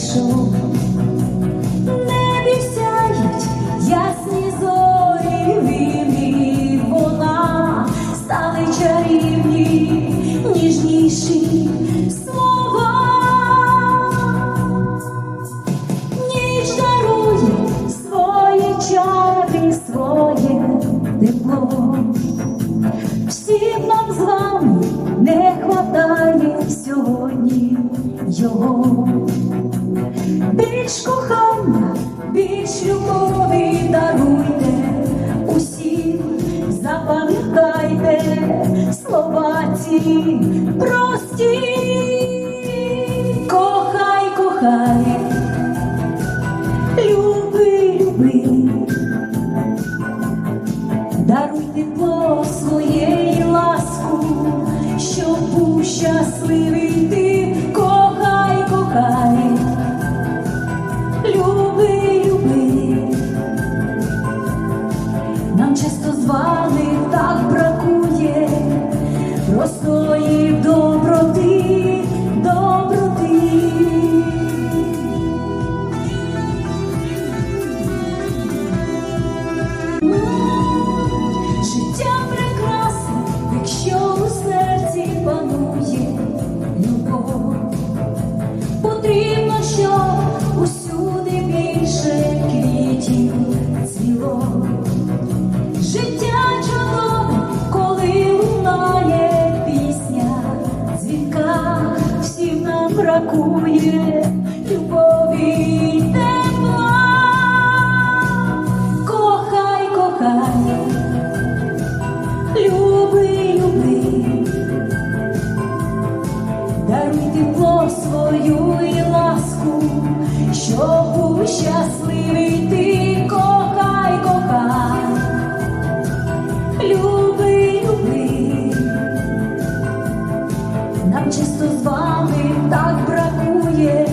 прийшов. Сяють ясні зорі, і вона стали чарівні, ніжніші слова. Ніч дарує свої чари, своє тепло. Всім нам з вами не хватає сьогодні його. Більш кохання, більш любові даруйте усім, запам'ятайте слова ці прості. Кохай, кохай, люби, люби. Даруй тепло своєї ласку, щоб був щасливий Нам часто з вами так бракує простої доброти, доброти. Життя прекрасне, якщо у серці панує любов. Потрібно, щоб усюди більше квітів цвіло. Бракує любові тепла. Кохай, кохай, люби, люби, даруй тепло свою і ласку, щоб був щасливий ти, нам чисто з вами так бракує.